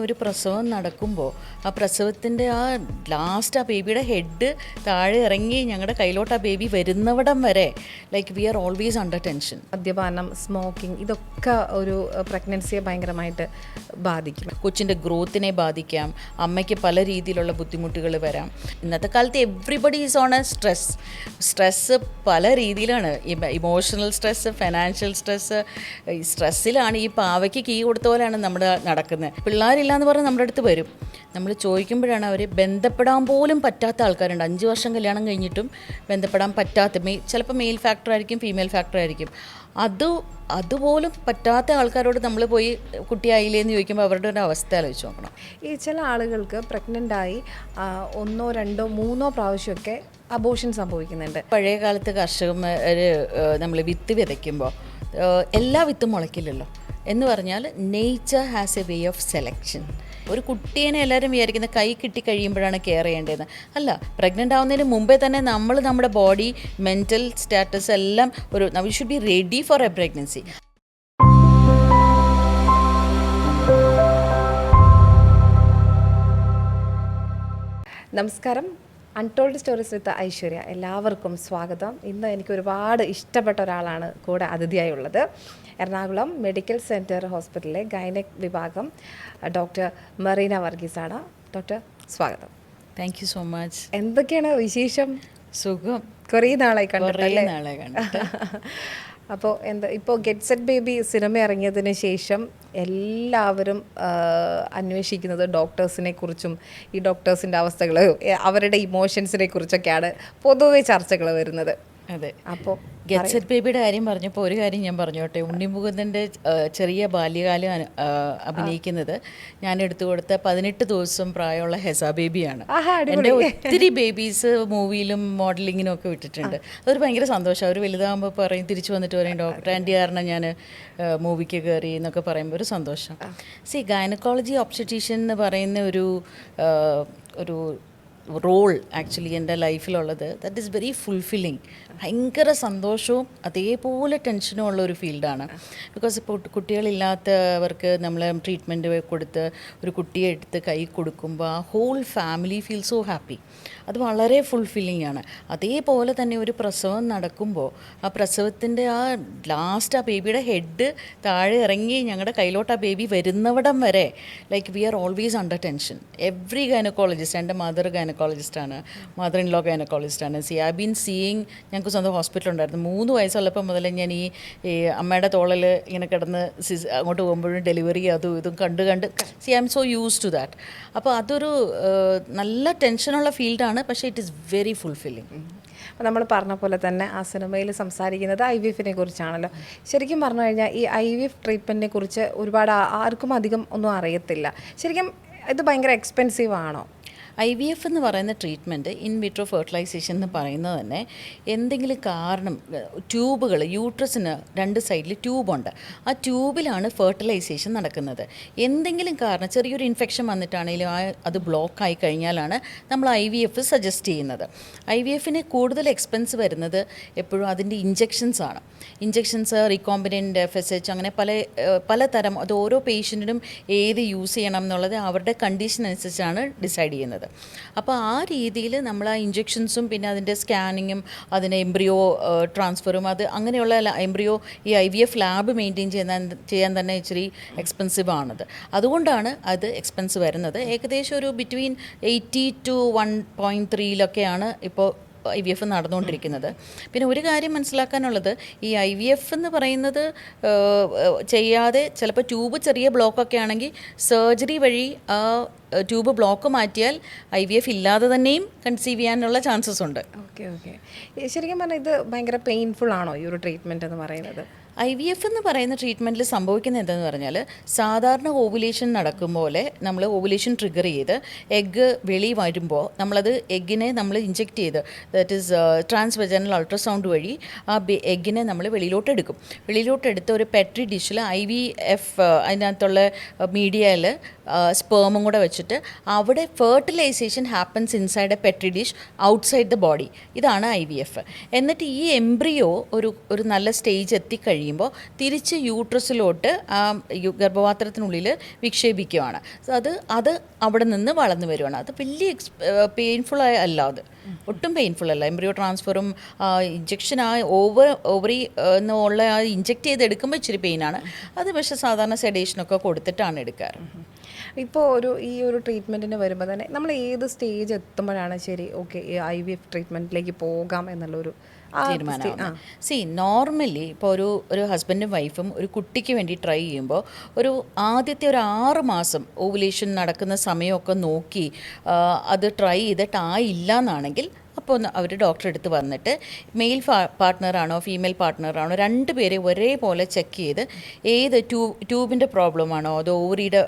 ഒരു പ്രസവം നടക്കുമ്പോൾ ആ പ്രസവത്തിന്റെ ആ ലാസ്റ്റ് ആ ബേബിയുടെ ഹെഡ് താഴെ ഇറങ്ങി ഞങ്ങളുടെ കയ്യിലോട്ട് ആ ബേബി വരുന്നവിടം വരെ like we are always under tension മദ്യപാനം സ്മോക്കിംഗ് ഇതൊക്കെ ഒരു പ്രഗ്നൻസിയെ ഭയങ്കരമായിട്ട് ബാധിക്കും. കൊച്ചിന്റെ ഗ്രോത്തിനെ ബാധിക്കാം. അമ്മയ്ക്ക് പല രീതിയിലുള്ള ബുദ്ധിമുട്ടുകൾ വരാം. ഇന്നത്തെ കാലത്ത് everybody is on a stress stress പല രീതിയിലാണ്. ഇമോഷണൽ സ്ട്രെസ്സ് ഫിനാൻഷ്യൽ സ്ട്രെസ്സ് സ്ട്രെസ്സിലാണ് ഈ പാവയ്ക്ക് കീ കൊടുത്ത പോലെയാണ് നമ്മുടെ നടക്കുന്നത് പിള്ളേരില്ല എന്ന് പറഞ്ഞ് നമ്മുടെ അടുത്ത് വരും. നമ്മൾ ചോദിക്കുമ്പോഴാണ് അവർ ബന്ധപ്പെടാൻ പോലും പറ്റാത്ത ആൾക്കാരുണ്ട്. അഞ്ച് വർഷം കല്യാണം കഴിഞ്ഞിട്ടും ബന്ധപ്പെടാൻ പറ്റാത്ത മെയ് ചിലപ്പോൾ മെയിൽ ഫാക്ടർ ആയിരിക്കും ഫീമെയിൽ ഫാക്ടർ ആയിരിക്കും. അത് അതുപോലും പറ്റാത്ത ആൾക്കാരോട് നമ്മൾ പോയി കുട്ടിയായില്ലേ എന്ന് ചോദിക്കുമ്പോൾ അവരുടെ ഒരു അവസ്ഥ ആലോചിച്ച് നോക്കണം. ഈ ചില ആളുകൾക്ക് പ്രഗ്നന്റ് ആയി ഒന്നോ രണ്ടോ മൂന്നോ പ്രാവശ്യമൊക്കെ അബോഷൻ സംഭവിക്കുന്നുണ്ട്. പഴയ കാലത്ത് കർഷകർ നമ്മൾ വിത്ത് വിതയ്ക്കുമ്പോൾ എല്ലാ വിത്തും മുളയ്ക്കില്ലല്ലോ. എന്ന് പറഞ്ഞാൽ nature has a way of selection ഒരു കുട്ടീനെ എല്ലാവരും വിചാരിക്കുന്ന കൈ കിട്ടി കഴിയുമ്പോഴാണ് കെയർ ചെയ്യേണ്ടതെന്ന്. അല്ല പ്രഗ്നന്റ് ആവുന്നതിന് മുമ്പേ തന്നെ നമ്മൾ നമ്മുടെ ബോഡി മെന്റൽ സ്റ്റാറ്റസ് എല്ലാം ഒരു we should be ready for a pregnancy നമസ്കാരം. Untold stories with Aishwarya. എല്ലാവർക്കും സ്വാഗതം. ഇന്ന് എനിക്ക് ഒരുപാട് ഇഷ്ടപ്പെട്ട ഒരാളാണ് കൂടെ അതിഥിയായി ഉള്ളത്. എറണാകുളം മെഡിക്കൽ സെന്റർ ഹോസ്പിറ്റലിലെ ഗൈനക് വിഭാഗം ഡോക്ടർ മറീന വർഗീസാണ്. ഡോക്ടർ സ്വാഗതം. താങ്ക് യു സോ മച്ച് എന്തൊക്കെയാണ് വിശേഷം? സുഖം. കുറേ നാളായി കണ്ടിട്ടല്ലേ? കണ്ടിട്ട്. അപ്പോൾ എന്താ ഇപ്പോൾ ഗെറ്റ് സെറ്റ് ബേബി സിനിമ ഇറങ്ങിയതിന് ശേഷം എല്ലാവരും അന്വേഷിക്കുന്നത് ഡോക്ടേഴ്സിനെ കുറിച്ചും ഈ ഡോക്ടേഴ്സിന്റെ അവസ്ഥകൾ അവരുടെ ഇമോഷൻസിനെ കുറിച്ചൊക്കെയാണ് പൊതുവെ ചർച്ചകൾ വരുന്നത്. അതെ. അപ്പോൾ ഗെറ്റ്സെറ്റ് ബേബിയുടെ കാര്യം പറഞ്ഞപ്പോൾ ഒരു കാര്യം ഞാൻ പറഞ്ഞോട്ടെ. ഉണ്ണിമുകുന്ദന്റെ ചെറിയ ബാല്യകാലം അഭിനയിക്കുന്നത്. ഞാൻ എടുത്തു കൊടുത്ത പതിനെട്ട് ദിവസം പ്രായമുള്ള ഹെസ ബേബിയാണ്. എന്റെ ഒത്തിരി ബേബീസ് മൂവിയിലും മോഡലിങ്ങിനും ഒക്കെ വിട്ടിട്ടുണ്ട്. അതൊരു ഭയങ്കര സന്തോഷം. അവർ വലുതാകുമ്പോൾ പറയും തിരിച്ചു വന്നിട്ട് പറയും ഡോക്ടർ ആന്റി കാരണം ഞാൻ മൂവിക്ക് കയറി എന്നൊക്കെ പറയുമ്പോൾ ഒരു സന്തോഷം. സി ഗൈനക്കോളജി ഒബ്സ്റ്ററ്റീഷ്യൻ എന്ന് പറയുന്ന ഒരു ഒരു റോൾ ആക്ച്വലി എന്റെ ലൈഫിലുള്ളത്. ദാറ്റ് ഈസ് വെരി ഫുൾഫില്ലിങ് ഭയങ്കര സന്തോഷവും അതേപോലെ ടെൻഷനും ഉള്ള ഒരു ഫീൽഡാണ് ബിക്കോസ് ഇപ്പോൾ കുട്ടികളില്ലാത്തവർക്ക് നമ്മൾ ട്രീറ്റ്മെന്റ് കൊടുത്ത് ഒരു കുട്ടിയെ എടുത്ത് കൈ കൊടുക്കുമ്പോൾ ആ whole family feel so happy അത് വളരെ ഫുൾഫില്ലിംഗ് ആണ്. അതേപോലെ തന്നെ ഒരു പ്രസവം നടക്കുമ്പോൾ ആ പ്രസവത്തിന്റെ ആ ലാസ്റ്റ് ആ ബേബിയുടെ ഹെഡ് താഴെ ഇറങ്ങി ഞങ്ങളുടെ കയ്യിലോട്ട് ആ ബേബി വരുന്നവിടം വരെ like we are always under tension every gynaecologist എന്റെ മദർ ഗൈനക്കോളജിസ്റ്റാണ് മദർ ഇൻ ലോ ഗൈനക്കോളജിസ്റ്റാണ് സി ഐ ബീൻ സീയിങ് ഞങ്ങൾക്ക് സ്വന്തം ഹോസ്പിറ്റലുണ്ടായിരുന്നു മൂന്ന് വയസ്സുള്ളപ്പോൾ മുതൽ ഞാൻ ഈ ഈ അമ്മയുടെ തോളിൽ ഇങ്ങനെ കിടന്ന് സിസ് അങ്ങോട്ട് പോകുമ്പോഴും ഡെലിവറി അതും ഇതും കണ്ട് കണ്ട് see I am so use to that അപ്പോൾ അതൊരു നല്ല ടെൻഷനുള്ള ഫീൽഡാണ് പക്ഷേ ഇറ്റ് ഈസ് വെരി ഫുൾഫില്ലിങ് അപ്പോൾ നമ്മൾ പറഞ്ഞ പോലെ തന്നെ ആ സിനിമയിൽ സംസാരിക്കുന്നത് ഐ വി എഫിനെ കുറിച്ചാണല്ലോ. ശരിക്കും പറഞ്ഞു കഴിഞ്ഞാൽ ഈ ഐ വി എഫ് ട്രീറ്റ്മെന്റിനെ കുറിച്ച് ഒരുപാട് ആർക്കും അധികം ഒന്നും അറിയത്തില്ല. ശരിക്കും ഇത് ഭയങ്കര എക്സ്പെൻസീവ് ആണോ? ഐ വി എഫ് എന്ന് പറയുന്ന ട്രീറ്റ്മെന്റ് ഇൻ വിട്രോ ഫെർട്ടിലൈസേഷൻ എന്ന് പറയുന്നത് തന്നെ എന്തെങ്കിലും കാരണം ട്യൂബുകൾ യൂട്രസിന് രണ്ട് സൈഡിൽ ട്യൂബുണ്ട് ആ ട്യൂബിലാണ് ഫെർട്ടിലൈസേഷൻ നടക്കുന്നത്. എന്തെങ്കിലും കാരണം ചെറിയൊരു ഇൻഫെക്ഷൻ വന്നിട്ടാണെങ്കിലും ആ അത് ബ്ലോക്ക് ആയി കഴിഞ്ഞാലാണ് നമ്മൾ ഐ വി എഫ് സജസ്റ്റ് ചെയ്യുന്നത്. ഐ വി എഫിന് കൂടുതൽ എക്സ്പെൻസ് വരുന്നത് എപ്പോഴും അതിന്റെ ഇഞ്ചെക്ഷൻസ് ആണ്. Injections recombinant F S H അങ്ങനെ പല പലതരം അത് ഓരോ പേഷ്യന്റിനും ഏത് യൂസ് ചെയ്യണം എന്നുള്ളത് അവരുടെ കണ്ടീഷൻ അനുസരിച്ചാണ് ഡിസൈഡ് ചെയ്യുന്നത്. അപ്പോൾ ആ രീതിയിൽ നമ്മൾ ആ ഇഞ്ചെക്ഷൻസും പിന്നെ അതിന്റെ സ്കാനിങ്ങും അതിന് എംബ്രിയോ ട്രാൻസ്ഫറും അത് അങ്ങനെയുള്ള എംബ്രിയോ ഈ I V F lab maintain ചെയ്യാൻ ചെയ്യാൻ തന്നെ ഇച്ചിരി എക്സ്പെൻസീവ് ആണത്. അതുകൊണ്ടാണ് അത് എക്സ്പെൻസ് വരുന്നത്. ഏകദേശം ഒരു between eighty two one point ത്രീയിലൊക്കെയാണ് ഇപ്പോൾ ഐ വി എഫ് നടന്നുകൊണ്ടിരിക്കുന്നത്. പിന്നെ ഒരു കാര്യം മനസ്സിലാക്കാനുള്ളത് ഈ ഐ വി എഫ് എന്ന് പറയുന്നത് ചെയ്യാതെ ചിലപ്പോൾ ട്യൂബ് ചെറിയ ബ്ലോക്കൊക്കെ ആണെങ്കിൽ സർജറി വഴി ആ ട്യൂബ് ബ്ലോക്ക് മാറ്റിയാൽ ഐ വി എഫ് ഇല്ലാതെ തന്നെയും കൺസീവ് ചെയ്യാനുള്ള ചാൻസസ് ഉണ്ട്. Okay okay. ശരിക്കും പറഞ്ഞാൽ ഇത് ഭയങ്കര പെയിൻഫുൾ ആണോ ഈ ഒരു ട്രീറ്റ്മെന്റ് എന്ന് പറയുന്നത്? ഐ വി എഫ് എന്ന് പറയുന്ന ട്രീറ്റ്മെന്റിൽ സംഭവിക്കുന്നത് എന്തെന്ന് പറഞ്ഞാൽ സാധാരണ ഓവുലേഷൻ നടക്കും പോലെ നമ്മൾ ഓവുലേഷൻ ട്രിഗർ ചെയ്ത് എഗ്ഗ് വെളി വരുമ്പോൾ നമ്മളത് എഗ്ഗിനെ നമ്മൾ ഇഞ്ചെക്ട് ചെയ്ത് that is transvaginal ultrasound വഴി ആ എഗ്ഗിനെ നമ്മൾ വെളിയിലോട്ട് എടുക്കും വെളിയിലോട്ട് എടുത്ത് ഒരു പെട്രി ഡിഷിൽ ഐ വി എഫ് അതിനകത്തുള്ള മീഡിയയിൽ സ്പേമും കൂടെ വെച്ചിട്ട് അവിടെ fertilisation happens inside a petri dish outside the body ഇതാണ് ഐ വി എഫ്. എന്നിട്ട് ഈ എംബ്രിയോ ഒരു ഒരു നല്ല സ്റ്റേജ് എത്തിക്കഴിയുമ്പോൾ തിരിച്ച് യൂട്രസിലോട്ട് ആ ഗർഭപാത്രത്തിനുള്ളിൽ വിക്ഷേപിക്കുകയാണ്. അത് അത് അവിടെ നിന്ന് വളർന്നു വരുവാണ്. അത് വലിയ എക്സ് പെയിൻഫുൾ അല്ല അത്. ഒട്ടും പെയിൻഫുൾ അല്ല. എംബ്രിയോ ട്രാൻസ്ഫറും ഇഞ്ചക്ഷൻ ആ ഓവർ ഓവറി എന്നുള്ള ആ ഇഞ്ചെക്ട് ചെയ്ത് എടുക്കുമ്പോൾ ഇച്ചിരി പെയിനാണ് അത് പക്ഷേ സാധാരണ സെഡേഷനൊക്കെ കൊടുത്തിട്ടാണ് എടുക്കാറ്. ഇപ്പോൾ ഒരു ഈ ഒരു ട്രീറ്റ്മെന്റിന് വരുമ്പോൾ തന്നെ നമ്മൾ ഏത് സ്റ്റേജ് എത്തുമ്പോഴാണ് ശരി ഓക്കെ ഐ വി എഫ് ട്രീറ്റ്മെന്റിലേക്ക് പോകാം എന്നുള്ളൊരു തീരുമാനമാണ് സി നോർമലി ഇപ്പോൾ ഒരു ഒരു ഹസ്ബൻഡും വൈഫും ഒരു കുട്ടിക്ക് വേണ്ടി ട്രൈ ചെയ്യുമ്പോൾ ഒരു ആദ്യത്തെ ഒരു ആറ് മാസം ഓവുലേഷൻ നടക്കുന്ന സമയമൊക്കെ നോക്കി അത് ട്രൈ ചെയ്തിട്ട് ആയില്ല എന്നാണെങ്കിൽ അപ്പോൾ അവർ ഡോക്ടറെ അടുത്ത് വന്നിട്ട് മെയിൽ പാർട്ട്ണറാണോ ഫീമെയിൽ പാർട്ട്ണറാണോ രണ്ട് പേരെ ഒരേപോലെ ചെക്ക് ചെയ്ത് ഏത് ട്യൂ ട്യൂബിന്റെ പ്രോബ്ലമാണോ അതോ ഓവറിയുടെ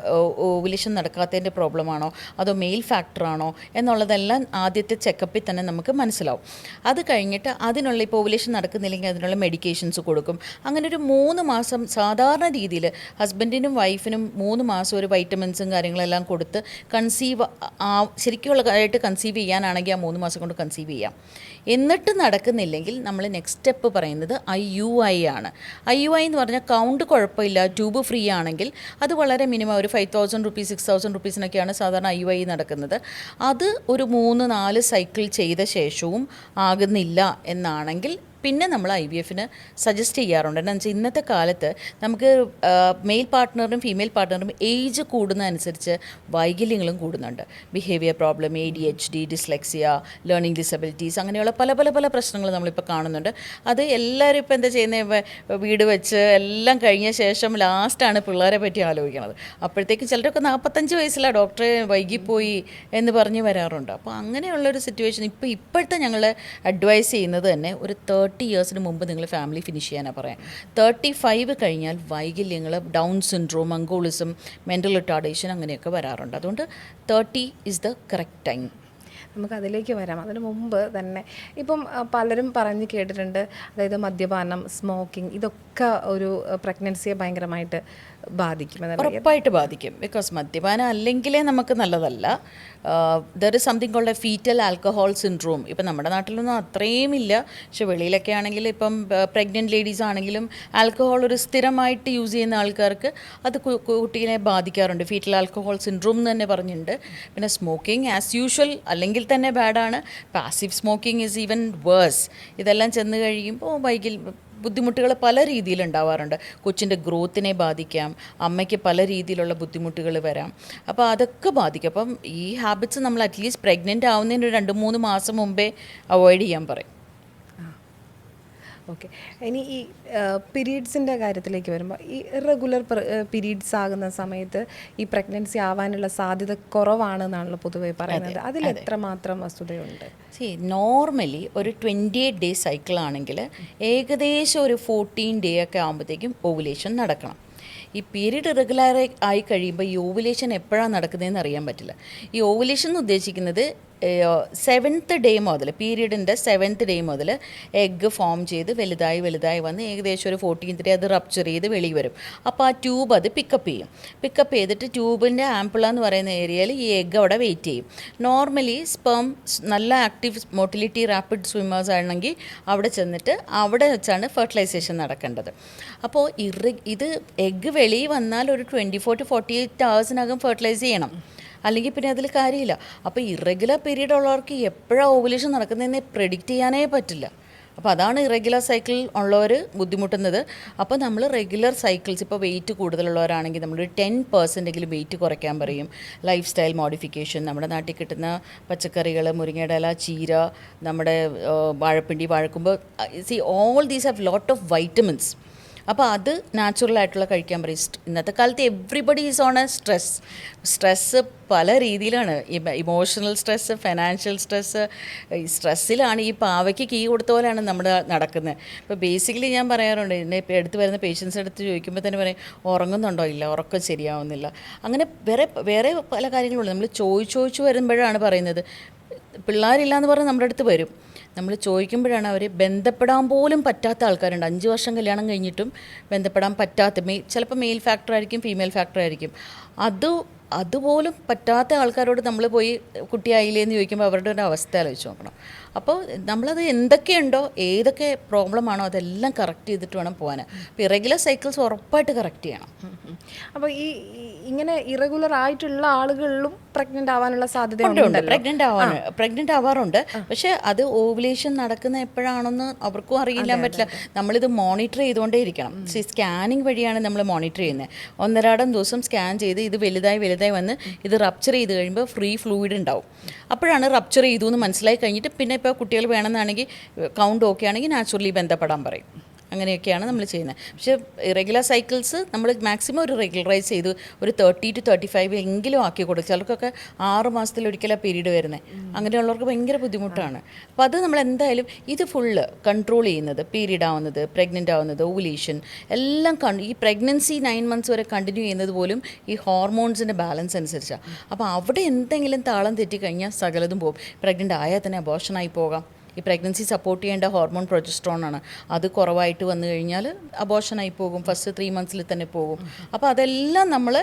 ഓവുലേഷൻ നടക്കാത്തതിന്റെ പ്രോബ്ലമാണോ അതോ മെയിൽ ഫാക്ടറാണോ എന്നുള്ളതെല്ലാം ആദ്യത്തെ ചെക്കപ്പിൽ തന്നെ നമുക്ക് മനസ്സിലാവും. അത് കഴിഞ്ഞിട്ട് അതിനുള്ള ഇപ്പോൾ ഓവുലേഷൻ നടക്കുന്നില്ലെങ്കിൽ അതിനുള്ള മെഡിക്കേഷൻസ് കൊടുക്കും. അങ്ങനെ ഒരു മൂന്ന് മാസം സാധാരണ രീതിയിൽ ഹസ്ബൻഡിനും വൈഫിനും മൂന്ന് മാസം ഒരു വൈറ്റമിൻസും കാര്യങ്ങളെല്ലാം കൊടുത്ത് കൺസീവ് ആ ശരിക്കുള്ളതായിട്ട് കൺസീവ് ചെയ്യാനാണെങ്കിൽ ആ മൂന്ന് മാസം കൊണ്ട് കൺസീവ് ചെയ്യാം. എന്നിട്ട് നടക്കുന്നില്ലെങ്കിൽ നമ്മൾ നെക്സ്റ്റ് സ്റ്റെപ്പ് പറയുന്നത് ഐ യു ഐ ആണ്. ഐ യു ഐ എന്ന് പറഞ്ഞാൽ കൗണ്ട് കുഴപ്പമില്ല ട്യൂബ് ഫ്രീ ആണെങ്കിൽ അത് വളരെ മിനിമം ഒരു five thousand rupees six thousand റുപ്പീസിനൊക്കെയാണ് സാധാരണ ഐ യു ഐ നടക്കുന്നത്. അത് ഒരു മൂന്ന് നാല് സൈക്കിൾ ചെയ്ത ശേഷവും ആകുന്നില്ല എന്നാണെങ്കിൽ പിന്നെ നമ്മൾ ഐ വി എഫിന് സജസ്റ്റ് ചെയ്യാറുണ്ട്. എന്താണെന്ന് വെച്ചാൽ ഇന്നത്തെ കാലത്ത് നമുക്ക് മെയിൽ പാർട്ട്ണറും ഫീമെയിൽ പാർട്ട്ണറും ഏജ് കൂടുന്നതനുസരിച്ച് വൈകല്യങ്ങളും കൂടുന്നുണ്ട്. Behaviour problem A D H D dyslexia learning disabilities അങ്ങനെയുള്ള പല പല പല പ്രശ്നങ്ങൾ നമ്മളിപ്പോൾ കാണുന്നുണ്ട്. അത് എല്ലാവരും ഇപ്പോൾ എന്താ ചെയ്യുന്നത് വീട് വെച്ച് എല്ലാം കഴിഞ്ഞ ശേഷം ലാസ്റ്റാണ് പിള്ളേരെ പറ്റി ആലോചിക്കുന്നത് അപ്പോഴത്തേക്ക് ചിലരൊക്കെ നാൽപ്പത്തഞ്ച് വയസ്സിലാണ് ഡോക്ടറെ വൈകിപ്പോയി എന്ന് പറഞ്ഞ് വരാറുണ്ട്. അപ്പോൾ അങ്ങനെയുള്ളൊരു സിറ്റുവേഷൻ ഇപ്പോൾ ഇപ്പോഴത്തെ ഞങ്ങൾ അഡ്വൈസ് ചെയ്യുന്നത് തന്നെ ഒരു തേർട്ടി ഇയേഴ്സിന് മുമ്പ് നിങ്ങൾ ഫാമിലി ഫിനിഷ് ചെയ്യാനാണ് പറയാം. തേർട്ടി ഫൈവ് കഴിഞ്ഞാൽ വൈകല്യങ്ങൾ down syndrome mongolism mental retardation അങ്ങനെയൊക്കെ വരാറുണ്ട്. അതുകൊണ്ട് thirty is the correct time നമുക്ക് അതിലേക്ക് വരാം. അതിന് മുമ്പ് തന്നെ ഇപ്പം പലരും പറഞ്ഞ് കേട്ടിട്ടുണ്ട് അതായത് മദ്യപാനം സ്മോക്കിംഗ് ഇതൊക്കെ ഒരു പ്രഗ്നൻസിയെ ഭയങ്കരമായിട്ട് ബാധിക്കും ഉറപ്പായിട്ട് ബാധിക്കും. ബിക്കോസ് മദ്യപാനം അല്ലെങ്കിലേ നമുക്ക് നല്ലതല്ല. There is something called a fetal alcohol syndrome ഇപ്പം നമ്മുടെ നാട്ടിലൊന്നും അത്രയും ഇല്ല പക്ഷെ വെളിയിലൊക്കെ ആണെങ്കിൽ ഇപ്പം പ്രഗ്നന്റ് ലേഡീസ് ആണെങ്കിലും ആൽക്കഹോൾ ഒരു സ്ഥിരമായിട്ട് യൂസ് ചെയ്യുന്ന ആൾക്കാർക്ക് അത് കുട്ടിയെ ബാധിക്കാറുണ്ട്. ഫീറ്റൽ ആൽക്കഹോൾ സിൻഡ്രോം എന്ന് തന്നെ പറഞ്ഞിട്ടുണ്ട്. പിന്നെ സ്മോക്കിംഗ് ആസ് യൂഷ്വൽ അല്ലെങ്കിൽ തന്നെ ബാഡാണ്. Passive smoking is even worse ഇതെല്ലാം ചെന്ന് കഴിയുമ്പോൾ ബൈക്കിൽ ബുദ്ധിമുട്ടുകൾ പല രീതിയിൽ ഉണ്ടാവാറുണ്ട്. കൊച്ചിന്റെ ഗ്രോത്തിനെ ബാധിക്കാം. അമ്മയ്ക്ക് പല രീതിയിലുള്ള ബുദ്ധിമുട്ടുകൾ വരാം. അപ്പോൾ അതൊക്കെ ബാധിക്കും. അപ്പം ഈ ഹാബിറ്റ്സ് നമ്മൾ അറ്റ്ലീസ്റ്റ് പ്രഗ്നന്റ് ആവുന്നതിന് രണ്ട് മൂന്ന് മാസം മുമ്പേ അവോയ്ഡ് ചെയ്യാൻ പറയും. ഓക്കെ ഇനി ഈ പീരീഡ്സിന്റെ കാര്യത്തിലേക്ക് വരുമ്പോൾ ഈ ഇറഗുലർ പീരീഡ്സ് ആകുന്ന സമയത്ത് ഈ പ്രഗ്നൻസി ആവാനുള്ള സാധ്യത കുറവാണെന്നാണല്ലോ പൊതുവെ പറയുന്നത്. അതിൽ എത്രമാത്രം വസ്തുതയുണ്ട്? സി നോർമലി ഒരു ട്വന്റി എയ്റ്റ് ഡേ സൈക്കിൾ ആണെങ്കിൽ ഏകദേശം ഒരു ഫോർട്ടീൻ ഡേ ഒക്കെ ആകുമ്പോഴത്തേക്കും ഓവുലേഷൻ നടക്കണം. ഈ പീരീഡ് റെഗുലർ ആയി കഴിയുമ്പോൾ ഈ ഓവുലേഷൻ എപ്പോഴാണ് നടക്കുന്നതെന്ന് അറിയാൻ പറ്റില്ല. ഈ ഓവുലേഷൻ എന്ന് ഉദ്ദേശിക്കുന്നത് സെവൻത്ത് ഡേ മുതൽ പീരീഡിന്റെ സെവൻത്ത് ഡേ മുതൽ എഗ്ഗ് ഫോം ചെയ്ത് വലുതായി വലുതായി വന്ന് ഏകദേശം ഒരു ഫോർട്ടീൻത്ത് ഡേ അത് റപ്ചർ ചെയ്ത് വെളി വരും. അപ്പോൾ ആ ട്യൂബ് അത് പിക്കപ്പ് ചെയ്യും. പിക്കപ്പ് ചെയ്തിട്ട് ട്യൂബിന്റെ ആംപിള എന്ന് പറയുന്ന ഏരിയയിൽ ഈ എഗ്ഗ് അവിടെ വെയിറ്റ് ചെയ്യും. നോർമലി സ്പേം നല്ല ആക്റ്റീവ് മോട്ടിലിറ്റി റാപ്പിഡ് സ്വിമ്മേഴ്സ് ആണെങ്കിൽ അവിടെ ചെന്നിട്ട് അവിടെ വെച്ചാണ് ഫെർട്ടിലൈസേഷൻ നടക്കേണ്ടത്. അപ്പോൾ ഇറ ഇത് എഗ്ഗ് വെളിയിൽ വന്നാൽ ഒരു twenty four to forty eight ഹവേഴ്സിനകം fertilise ചെയ്യണം. അല്ലെങ്കിൽ പിന്നെ അതിൽ കാര്യമില്ല. അപ്പോൾ ഇറഗുലർ പീരീഡ് ഉള്ളവർക്ക് എപ്പോഴാണ് ഓവുലേഷൻ നടക്കുന്നതെന്ന് പ്രെഡിക്റ്റ് ചെയ്യാനേ പറ്റില്ല. അപ്പോൾ അതാണ് ഇറഗുലർ സൈക്കിൾ ഉള്ളവർ ബുദ്ധിമുട്ടുന്നത്. അപ്പോൾ നമ്മൾ റെഗുലർ സൈക്കിൾസ് ഇപ്പോൾ വെയിറ്റ് കൂടുതലുള്ളവരാണെങ്കിൽ നമ്മൾ ടെൻ പെർസെന്റെങ്കിലും വെയിറ്റ് കുറയ്ക്കാൻ പറയും. ലൈഫ് സ്റ്റൈൽ മോഡിഫിക്കേഷൻ നമ്മുടെ നാട്ടിൽ കിട്ടുന്ന പച്ചക്കറികൾ മുരിങ്ങയുടെ ഇല ചീര നമ്മുടെ വാഴപ്പിണ്ടി വാഴക്കുമ്പോൾ see all these have lot of vitamins അപ്പോൾ അത് നാച്ചുറൽ ആയിട്ടുള്ള കഴിക്കാൻ പറയും. ഇന്നത്തെ കാലത്ത് everybody is on a stress stress പല രീതിയിലാണ്. ഇമോഷണൽ സ്ട്രെസ്സ് ഫിനാൻഷ്യൽ സ്ട്രെസ്സ് സ്ട്രെസ്സിലാണ് ഈ പാവയ്ക്ക് കീ കൊടുത്ത പോലെയാണ് നമ്മുടെ നടക്കുന്നത്. ഇപ്പോൾ ബേസിക്കലി ഞാൻ പറയാറുണ്ട് എന്നെ ഇപ്പോൾ എടുത്ത് വരുന്ന പേഷ്യൻസ് എടുത്ത് ചോദിക്കുമ്പോൾ തന്നെ പറയും ഉറങ്ങുന്നുണ്ടോ? ഇല്ല ഉറക്കം ശരിയാവുന്നില്ല. അങ്ങനെ വേറെ വേറെ പല കാര്യങ്ങളുണ്ട്. നമ്മൾ ചോദിച്ചു വരുമ്പോഴാണ് പറയുന്നത് പിള്ളേരില്ല എന്ന് പറഞ്ഞ് നമ്മുടെ അടുത്ത് വരും. നമ്മൾ ചോദിക്കുമ്പോഴാണ് അവർ ബന്ധപ്പെടാൻ പോലും പറ്റാത്ത ആൾക്കാരുണ്ട്. അഞ്ച് വർഷം കല്യാണം കഴിഞ്ഞിട്ടും ബന്ധപ്പെടാൻ പറ്റാത്ത മെയ് ചിലപ്പോൾ മെയിൽ ഫാക്ടർ ആയിരിക്കും ഫീമെയിൽ ഫാക്ടർ ആയിരിക്കും. അത് അതുപോലും പറ്റാത്ത ആൾക്കാരോട് നമ്മൾ പോയി കുട്ടിയായില്ലേ എന്ന് ചോദിക്കുമ്പോൾ അവരുടെ ഒരു അവസ്ഥ ആലോചിച്ച് നോക്കണം. അപ്പോൾ നമ്മളത് എന്തൊക്കെയുണ്ടോ ഏതൊക്കെ പ്രോബ്ലം ആണോ അതെല്ലാം കറക്റ്റ് ചെയ്തിട്ട് വേണം പോകാൻ അപ്പോൾ ഇറഗുലർ സൈക്കിൾസ് ഉറപ്പായിട്ട് കറക്റ്റ് ചെയ്യണം. അപ്പോൾ ഈ ഇങ്ങനെ ഇറഗുലർ ആയിട്ടുള്ള ആളുകളിലും പ്രഗ്നന്റ് ആവാനുള്ള സാധ്യത ഉണ്ട് പ്രഗ്നന്റ് ആവാൻ പ്രഗ്നന്റ് ആവാറുണ്ട്. പക്ഷേ അത് ഓവുലേഷൻ നടക്കുന്ന എപ്പോഴാണെന്ന് അവർക്കും അറിയില്ലാൻ പറ്റില്ല. നമ്മളിത് മോണിറ്റർ ചെയ്തുകൊണ്ടേ ഇരിക്കണം. സ്കാനിങ് വഴിയാണ് നമ്മൾ മോണിറ്റർ ചെയ്യുന്നത് ഒന്നരാടം ദിവസം സ്കാൻ ചെയ്ത് ഇത് വലുതായി വലുതായി വന്ന് ഇത് റപ്ചർ ചെയ്ത് കഴിയുമ്പോൾ ഫ്രീ ഫ്ലൂയിഡ് ഉണ്ടാവും. അപ്പോഴാണ് റപ്ചർ ചെയ്തു എന്ന് മനസ്സിലായി കഴിഞ്ഞിട്ട് പിന്നെ ഇപ്പോൾ കുട്ടികൾ വേണമെന്നാണെങ്കിൽ കൗണ്ട് ഓക്കെ ആണെങ്കിൽ നാച്ചുറലി ബന്ധപ്പെടാൻ പറയും. അങ്ങനെയൊക്കെയാണ് നമ്മൾ ചെയ്യുന്നത്. പക്ഷേ റെഗുലർ സൈക്കിൾസ് നമ്മൾ മാക്സിമം ഒരു റെഗുലറൈസ് ചെയ്ത് ഒരു തേർട്ടി ടു തേർട്ടി ഫൈവ് എങ്കിലും ആക്കി കൊടുക്കും. ചിലർക്കൊക്കെ ആറ് മാസത്തിൽ ഒരിക്കലാണ് പീരീഡ് വരുന്നത്. അങ്ങനെയുള്ളവർക്ക് ഭയങ്കര ബുദ്ധിമുട്ടാണ്. അപ്പോൾ അത് നമ്മൾ എന്തായാലും ഇത് ഫുള്ള് കൺട്രോൾ ചെയ്യുന്നത്. പീരീഡ് ആവുന്നത് പ്രഗ്നന്റ് ആവുന്നത് ഓവുലേഷൻ എല്ലാം ഈ പ്രഗ്നൻസി നയൻ മന്ത്സ് വരെ കണ്ടിന്യൂ ചെയ്യുന്നത് പോലും ഈ ഹോർമോൺസിന്റെ ബാലൻസ് അനുസരിച്ചാണ് അപ്പോൾ അവിടെ എന്തെങ്കിലും താളം തെറ്റിക്കഴിഞ്ഞാൽ സകലതും പോകും. പ്രഗ്നന്റ് ആയാൽ തന്നെ അബോഷനായി പോകാം. ഈ പ്രഗ്നൻസി സപ്പോർട്ട് ചെയ്യേണ്ട ഹോർമോൺ പ്രൊജസ്ട്രോൺ ആണ്. അത് കുറവായിട്ട് വന്നു കഴിഞ്ഞാൽ അബോഷനായി പോകും. ഫസ്റ്റ് ത്രീ മന്ത്സിൽ തന്നെ പോകും. അപ്പോൾ അതെല്ലാം നമ്മൾ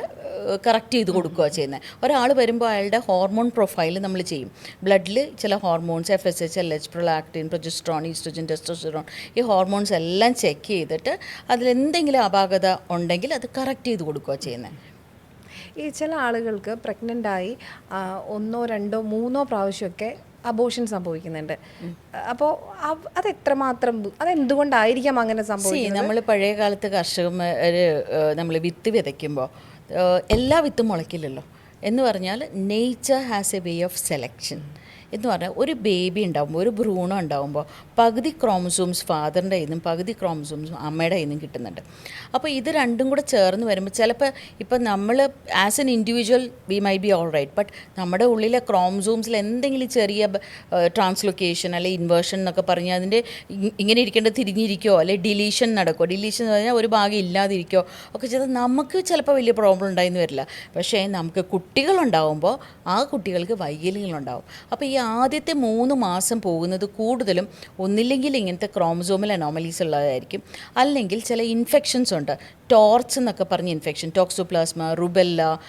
കറക്റ്റ് ചെയ്ത് കൊടുക്കുക ചെയ്യുന്നത് ഒരാൾ വരുമ്പോൾ അയാളുടെ ഹോർമോൺ പ്രൊഫൈൽ നമ്മൾ ചെയ്യും. ബ്ലഡിൽ ചില hormones F S H L H prolactin progesterone oestrogen testosterone ഈ ഹോർമോൺസ് എല്ലാം ചെക്ക് ചെയ്തിട്ട് അതിലെന്തെങ്കിലും അപാകത ഉണ്ടെങ്കിൽ അത് കറക്റ്റ് ചെയ്ത് കൊടുക്കുക ചെയ്യുന്നത് ഈ ചില ആളുകൾക്ക് പ്രഗ്നന്റായി ഒന്നോ രണ്ടോ മൂന്നോ പ്രാവശ്യമൊക്കെ അബോഷൻ സംഭവിക്കുന്നുണ്ട്. അപ്പോൾ അത് എത്രമാത്രം അതെന്തുകൊണ്ടായിരിക്കാം അങ്ങനെ സംഭവിക്കുന്നത്? നമ്മൾ പഴയ കാലത്ത് കർഷകർ നമ്മൾ വിത്ത് വിതയ്ക്കുമ്പോൾ എല്ലാ വിത്തും മുളയ്ക്കില്ലല്ലോ. എന്ന് പറഞ്ഞാൽ nature has a way of selection എന്ന് പറഞ്ഞാൽ ഒരു ബേബി ഉണ്ടാകുമ്പോൾ ഒരു ഭ്രൂണം ഉണ്ടാകുമ്പോൾ പകുതി ക്രോമസോംസ് ഫാദറിന്റെ കയ്യിൽ നിന്നും പകുതി ക്രോമസോംസ് അമ്മയുടെ കയ്യിൽ നിന്നും കിട്ടുന്നുണ്ട്. അപ്പോൾ ഇത് രണ്ടും കൂടെ ചേർന്ന് വരുമ്പോൾ ചിലപ്പോൾ ഇപ്പം നമ്മൾ as an individual we may be all right but നമ്മുടെ ഉള്ളിലെ ക്രോമസോംസിൽ എന്തെങ്കിലും ചെറിയ ട്രാൻസ്ലൊക്കേഷൻ അല്ലെ ഇൻവേർഷൻ എന്നൊക്കെ പറഞ്ഞാൽ അതിന്റെ ഇങ്ങനെ ഇരിക്കേണ്ട തിരിഞ്ഞിരിക്കോ അല്ലെ ഡിലീഷൻ നടക്കുമോ ഡിലീഷൻ എന്ന് പറഞ്ഞാൽ ഒരു ഭാഗം ഇല്ലാതിരിക്കോ ഒക്കെ ചെയ്താൽ നമുക്ക് ചിലപ്പോൾ വലിയ പ്രോബ്ലം ഉണ്ടായിന്ന് വരില്ല. പക്ഷേ നമുക്ക് കുട്ടികളുണ്ടാവുമ്പോൾ ആ കുട്ടികൾക്ക് വൈകല്യങ്ങളുണ്ടാവും അപ്പോൾ ഈ ആദ്യത്തെ മൂന്ന് മാസം പോകുന്നത് കൂടുതലും ഒന്നില്ലെങ്കിൽ ഇങ്ങനത്തെ ക്രോമസോമൽ അനോമലീസ് ഉള്ളതായിരിക്കും. അല്ലെങ്കിൽ ചില ഇൻഫെക്ഷൻസ് ഉണ്ട്. ടോർച്ച് എന്നൊക്കെ പറഞ്ഞ infection toxoplasma rubella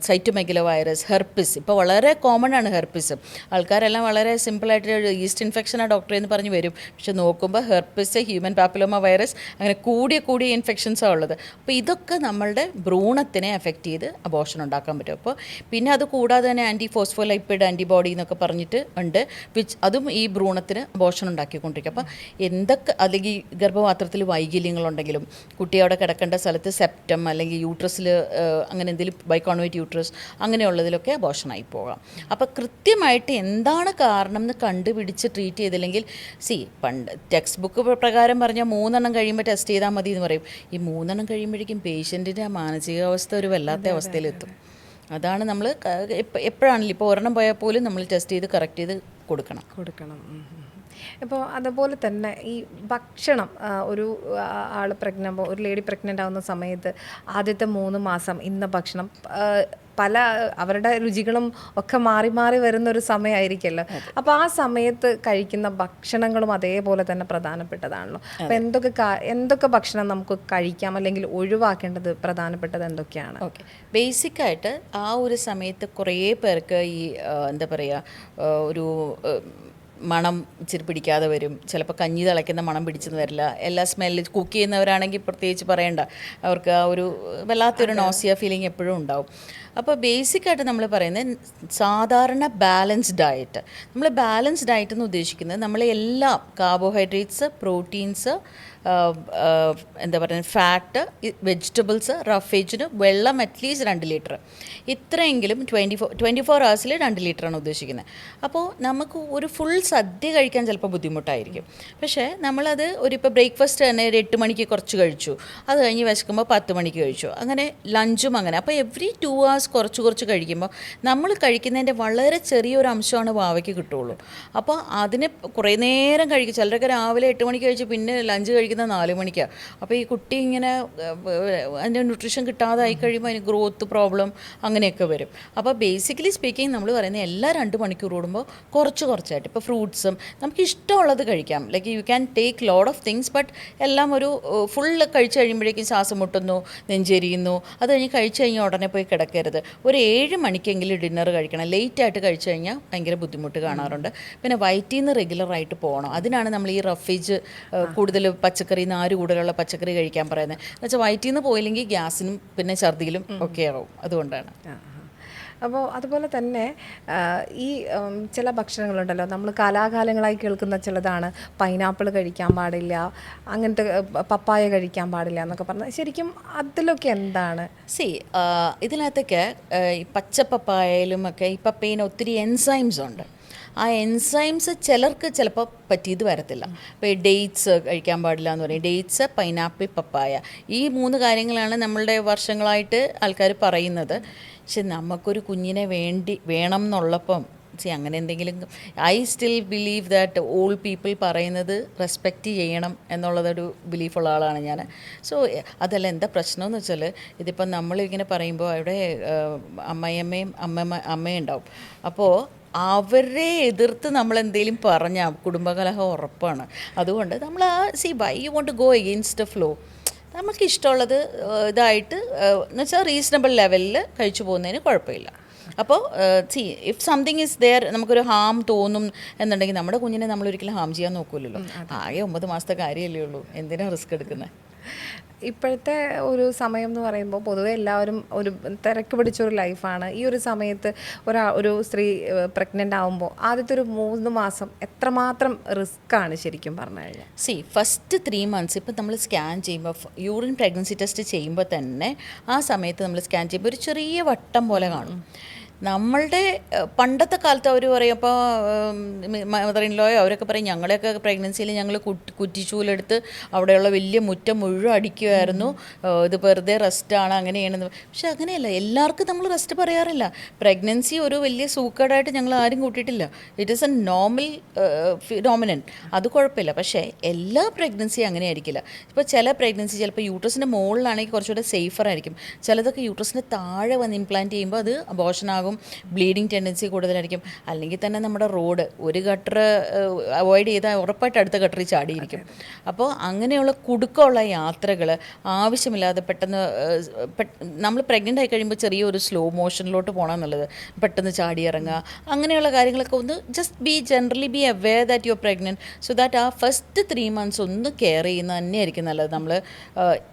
cytomegala virus herpes ഇപ്പോൾ വളരെ കോമൺ ആണ് ഹെർപ്പിസ് ആൾക്കാരെല്ലാം വളരെ സിമ്പിളായിട്ട് ഈസ്റ്റ് ഇൻഫെക്ഷനാണ് ഡോക്ടറെ എന്ന് പറഞ്ഞ് വരും. പക്ഷെ നോക്കുമ്പോൾ ഹെർപ്പിസ് ഹ്യൂമൻ പാപ്പിലോമ വൈറസ് അങ്ങനെ കൂടിയ കൂടിയ ഇൻഫെക്ഷൻസാണ് ഉള്ളത്. അപ്പോൾ ഇതൊക്കെ നമ്മളുടെ ഭ്രൂണത്തിനെ എഫക്റ്റ് ചെയ്ത് അബോഷൻ ഉണ്ടാക്കാൻ പറ്റും. അപ്പോൾ പിന്നെ അത് കൂടാതെ തന്നെ ആന്റി ഫോസ്ഫോലൈപ്പിഡ് ആന്റിബോഡി എന്നൊക്കെ പറഞ്ഞിട്ട് ഉണ്ട്. വിച്ച് അതും ഈ ഭ്രൂണത്തിന് അബോഷൻ ഉണ്ടാക്കിക്കൊണ്ടിരിക്കും. അപ്പം എന്തൊക്കെ അല്ലെങ്കിൽ ഗർഭപാത്രത്തിൽ വൈകല്യങ്ങളുണ്ടെങ്കിലും കുട്ടി അവിടെ കിടക്കേണ്ട സ്ഥലത്ത് സെപ്റ്റം അല്ലെങ്കിൽ യൂട്രസിൽ അങ്ങനെ എന്തെങ്കിലും ബൈക്കോൺവേറ്റ് യൂട്രസ് അങ്ങനെയുള്ളതിലൊക്കെ അബോഷനായി പോകാം. അപ്പോൾ കൃത്യമായിട്ട് എന്താണ് കാരണം എന്ന് കണ്ടുപിടിച്ച് ട്രീറ്റ് ചെയ്തില്ലെങ്കിൽ സി പണ്ട് ടെക്സ്റ്റ് ബുക്ക് പ്രകാരം പറഞ്ഞാൽ മൂന്നെണ്ണം കഴിയുമ്പോൾ ടെസ്റ്റ് ചെയ്താൽ മതി എന്ന് പറയും. ഈ മൂന്നെണ്ണം കഴിയുമ്പോഴേക്കും പേഷ്യന്റിന്റെ മാനസികാവസ്ഥ ഒരു വല്ലാത്ത അവസ്ഥയിലെത്തും. അതാണ് നമ്മൾ എപ്പോഴാണെങ്കിലും ഇപ്പോൾ ഒരെണ്ണം പോയാൽ പോലും നമ്മൾ ടെസ്റ്റ് ചെയ്ത് കറക്റ്റ് ചെയ്ത് കൊടുക്കണം. കൊടുക്കണം. ഇപ്പോൾ അതുപോലെ തന്നെ ഈ ഭക്ഷണം ഒരു ആൾ പ്രഗ്നന്റ് ഒരു ലേഡി പ്രഗ്നന്റ് ആവുന്ന സമയത്ത് ആദ്യത്തെ മൂന്ന് മാസം ഇന്ന ഭക്ഷണം പല അവരുടെ രുചികളും ഒക്കെ മാറി മാറി വരുന്ന ഒരു സമയമായിരിക്കല്ലോ അപ്പോൾ ആ സമയത്ത് കഴിക്കുന്ന ഭക്ഷണങ്ങളും അതേപോലെ തന്നെ പ്രധാനപ്പെട്ടതാണല്ലോ. അപ്പോൾ എന്തൊക്കെ എന്തൊക്കെ ഭക്ഷണം നമുക്ക് കഴിക്കാം അല്ലെങ്കിൽ ഒഴിവാക്കേണ്ടത് പ്രധാനപ്പെട്ടത് എന്തൊക്കെയാണ്? ഓക്കെ. ബേസിക്കായിട്ട് ആ ഒരു സമയത്ത് കുറേ പേർക്ക് ഈ എന്താ പറയുക ഒരു മണം ഇച്ചിരി പിടിക്കാതെ വരും. ചിലപ്പോൾ കഞ്ഞി തിളയ്ക്കുന്ന മണം പിടിച്ചെന്ന് വരില്ല. എല്ലാ സ്മെല്ല് കുക്ക് ചെയ്യുന്നവരാണെങ്കിൽ പ്രത്യേകിച്ച് പറയണ്ട. അവർക്ക് ആ ഒരു വല്ലാത്തൊരു നോസിയ ഫീലിംഗ് എപ്പോഴും ഉണ്ടാവും. അപ്പോൾ ബേസിക്കായിട്ട് നമ്മൾ പറയുന്നത് സാധാരണ ബാലൻസ്ഡ് ഡയറ്റ് നമ്മൾ ബാലൻസ്ഡ് ഡയറ്റ് എന്ന് ഉദ്ദേശിക്കുന്നത് നമ്മൾ എല്ലാം കാർബോഹൈഡ്രേറ്റ്സ് പ്രോട്ടീൻസ് എന്താ പറയുക ഫാറ്റ് വെജിറ്റബിൾസ് റഫേജിന് വെള്ളം അറ്റ്ലീസ്റ്റ് രണ്ട് ലിറ്റർ ഇത്രയെങ്കിലും ട്വന്റി ഫോർ ട്വന്റി ഫോർ ഹവേഴ്സിൽ രണ്ട് ലിറ്ററാണ് ഉദ്ദേശിക്കുന്നത്. അപ്പോൾ നമുക്ക് ഒരു ഫുൾ സദ്യ കഴിക്കാൻ ചിലപ്പോൾ ബുദ്ധിമുട്ടായിരിക്കും. പക്ഷേ നമ്മളത് ഒരു ഇപ്പോൾ ബ്രേക്ക്ഫാസ്റ്റ് തന്നെ ഒരു എട്ട് മണിക്ക് കുറച്ച് കഴിച്ചു. അത് കഴിഞ്ഞ് വിശക്കുമ്പോൾ പത്ത് മണിക്ക് കഴിച്ചു. അങ്ങനെ ലഞ്ചും അങ്ങനെ. അപ്പോൾ എവറി ടു hours കുറച്ച് കുറച്ച് കഴിക്കുമ്പോൾ നമ്മൾ കഴിക്കുന്നതിന്റെ വളരെ ചെറിയൊരു അംശമാണ് വാവയ്ക്ക് കിട്ടുള്ളൂ അപ്പോൾ അതിന് കുറേ നേരം കഴിക്കും. ചിലരൊക്കെ രാവിലെ എട്ട് മണിക്ക് കഴിച്ച് പിന്നെ ലഞ്ച് കഴിക്കുന്ന നാല് മണിക്കാണ് അപ്പോൾ ഈ കുട്ടി ഇങ്ങനെ അതിന്റെ ന്യൂട്രീഷൻ കിട്ടാതായി കഴിയുമ്പോൾ അതിന് ഗ്രോത്ത് പ്രോബ്ലം അങ്ങനെയൊക്കെ വരും. അപ്പോൾ ബേസിക്കലി സ്പീക്കിംഗ് നമ്മൾ പറയുന്നത് എല്ലാ രണ്ട് മണിക്കൂർ കൂടുമ്പോൾ കുറച്ച് കുറച്ചായിട്ട്. ഇപ്പോൾ ഫ്രൂട്ട്സും നമുക്ക് ഇഷ്ടമുള്ളത് കഴിക്കാം. Like you can take load of things but എല്ലാം ഒരു ഫുള്ള് കഴിച്ച് കഴിയുമ്പോഴേക്കും ശ്വാസം മുട്ടുന്നു നെഞ്ചെരിയുന്നു. അത് കഴിഞ്ഞ് കഴിച്ച് കഴിഞ്ഞാൽ ഉടനെ പോയി കിടക്കരുത്. പറയുന്നത് ഒരു ഏഴ് മണിക്കെങ്കിലും ഡിന്നർ കഴിക്കണം. ലേറ്റായിട്ട് കഴിച്ചു കഴിഞ്ഞാൽ ഭയങ്കര ബുദ്ധിമുട്ട് കാണാറുണ്ട്. പിന്നെ വയറ്റിൽ നിന്ന് റെഗുലറായിട്ട് പോകണം. അതിനാണ് നമ്മൾ ഈ റഫേജ് കൂടുതൽ പച്ചക്കറി നാര് കൂടുതലുള്ള പച്ചക്കറി കഴിക്കാൻ പറയുന്നത്. എന്നുവെച്ചാൽ വയറ്റിൽ നിന്ന് പോയില്ലെങ്കിൽ ഗ്യാസിനും പിന്നെ ഛർദിയിലും ഒക്കെ ആവും അതുകൊണ്ടാണ്. അപ്പോൾ അതുപോലെ തന്നെ ഈ ചില ഭക്ഷണങ്ങളുണ്ടല്ലോ നമ്മൾ കാലാകാലങ്ങളായി കേൾക്കുന്ന ചിലതാണ്. പൈനാപ്പിൾ കഴിക്കാൻ പാടില്ല അങ്ങനത്തെ പപ്പായ കഴിക്കാൻ പാടില്ല എന്നൊക്കെ പറഞ്ഞാൽ ശരിക്കും അതിലൊക്കെ എന്താണ്? സി ഇതിനകത്തൊക്കെ ഈ പച്ചപ്പപ്പായയിലും ഒക്കെ ഈ പപ്പയിന് ഒത്തിരി എൻസൈംസ് ഉണ്ട്. ആ എൻസൈംസ് ചിലർക്ക് ചിലപ്പോൾ പറ്റിയത് വരത്തില്ല. ഇപ്പോൾ ഈ ഡേറ്റ്സ് കഴിക്കാൻ പാടില്ല എന്ന് പറയും. ഡേറ്റ്സ് പൈനാപ്പിൾ പപ്പായ ഈ മൂന്ന് കാര്യങ്ങളാണ് നമ്മളുടെ വർഷങ്ങളായിട്ട് ആൾക്കാർ പറയുന്നത്. പക്ഷെ നമുക്കൊരു കുഞ്ഞിനെ വേണ്ടി വേണം എന്നുള്ളപ്പം സി അങ്ങനെ എന്തെങ്കിലും I still believe that all people പറയുന്നത് റെസ്പെക്റ്റ് ചെയ്യണം എന്നുള്ളതൊരു ബിലീഫുള്ള ആളാണ് ഞാൻ. സോ അതല്ല എന്താ പ്രശ്നം എന്ന് വെച്ചാൽ ഇതിപ്പം നമ്മളിങ്ങനെ പറയുമ്പോൾ അവിടെ അമ്മയമ്മയും അമ്മ അമ്മയും ഉണ്ടാവും അപ്പോൾ അവരെ എതിർത്ത് നമ്മൾ എന്തെങ്കിലും പറഞ്ഞാൽ കുടുംബകലഹം ഉറപ്പാണ്. അതുകൊണ്ട് നമ്മൾ ആ see why you won't go against the flow നമുക്ക് ഇഷ്ടമുള്ളത് ഇതായിട്ട് എന്ന് വെച്ചാൽ റീസണബിൾ ലെവലിൽ കഴിച്ചു പോകുന്നതിന് കുഴപ്പമില്ല. അപ്പോൾ see if something is there നമുക്കൊരു ഹാം തോന്നും എന്നുണ്ടെങ്കിൽ നമ്മുടെ കുഞ്ഞിനെ നമ്മൾ ഒരിക്കലും ഹാം ചെയ്യാൻ നോക്കൂലല്ലോ. ആകെ ഒമ്പത് മാസത്തെ കാര്യമല്ലേ ഉള്ളൂ. എന്തിനാണ് റിസ്ക് എടുക്കുന്നത് ഇപ്പോഴത്തെ ഒരു സമയം എന്ന് പറയുമ്പോൾ പൊതുവെ എല്ലാവരും ഒരു തിരക്ക് പിടിച്ചൊരു ലൈഫാണ്. ഈ ഒരു സമയത്ത് ഒരാ ഒരു സ്ത്രീ പ്രഗ്നന്റ് ആകുമ്പോൾ ആദ്യത്തെ ഒരു മൂന്ന് മാസം എത്രമാത്രം റിസ്ക് ആണ് ശരിക്കും പറഞ്ഞു കഴിഞ്ഞാൽ? സി ഫസ്റ്റ് ത്രീ മന്ത്സ് ഇപ്പം നമ്മൾ സ്കാൻ ചെയ്യുമ്പോൾ യൂറിൻ പ്രഗ്നൻസി ടെസ്റ്റ് ചെയ്യുമ്പോൾ തന്നെ ആ സമയത്ത് നമ്മൾ സ്കാൻ ചെയ്യുമ്പോൾ ഒരു ചെറിയ വട്ടം പോലെ കാണും. നമ്മളുടെ പണ്ടത്തെ കാലത്ത് അവർ പറയും അപ്പോൾ മദർ ഇൻ ലോയോ അവരൊക്കെ പറയും ഞങ്ങളെയൊക്കെ പ്രഗ്നൻസിയിൽ ഞങ്ങൾ കുറ്റിച്ചൂലെടുത്ത് അവിടെയുള്ള വലിയ മുറ്റം മുഴുവൻ അടിക്കുമായിരുന്നു ഇത് വെറുതെ റെസ്റ്റാണ് അങ്ങനെയാണെന്ന്. പക്ഷെ അങ്ങനെയല്ല എല്ലാവർക്കും നമ്മൾ റെസ്റ്റ് പറയാറില്ല. പ്രഗ്നൻസി ഒരു വലിയ സൂക്കേടായിട്ട് ഞങ്ങൾ ആരും കൂട്ടിയിട്ടില്ല. It is a normal phenomenon അത് കുഴപ്പമില്ല. പക്ഷേ എല്ലാ പ്രഗ്നൻസി അങ്ങനെ ആയിരിക്കില്ല ഇപ്പോൾ ചില പ്രഗ്നൻസി ചിലപ്പോൾ യൂട്രസിന്റെ മുകളിലാണെങ്കിൽ കുറച്ചുകൂടെ സേഫർ ആയിരിക്കും ചിലതൊക്കെ യൂട്രസിന്റെ താഴെ വന്ന് ഇംപ്ലാന്റ് ചെയ്യുമ്പോൾ അത് അബോഷനാകും ബ്ലീഡിങ് ടെൻഡൻസി കൂടുതലായിരിക്കും. അല്ലെങ്കിൽ തന്നെ നമ്മുടെ റോഡ് ഒരു ഗട്ടർ അവോയ്ഡ് ചെയ്താൽ ഉറപ്പായിട്ട് അടുത്ത ഗട്ടറിൽ ചാടിയിരിക്കും. അപ്പോൾ അങ്ങനെയുള്ള കുടുക്കമുള്ള യാത്രകൾ ആവശ്യമില്ലാതെ പെട്ടെന്ന് നമ്മൾ പ്രഗ്നന്റ് ആയി കഴിയുമ്പോൾ ചെറിയൊരു സ്ലോ മോഷനിലോട്ട് പോകണം എന്നുള്ളത്. പെട്ടെന്ന് ചാടി ഇറങ്ങുക അങ്ങനെയുള്ള കാര്യങ്ങളൊക്കെ ഒന്ന് just be generally be aware that you are pregnant so that ആ ഫസ്റ്റ് ത്രീ മന്ത്സ് ഒന്ന് കെയർ ചെയ്യുന്ന തന്നെയായിരിക്കും നല്ലത്. നമ്മൾ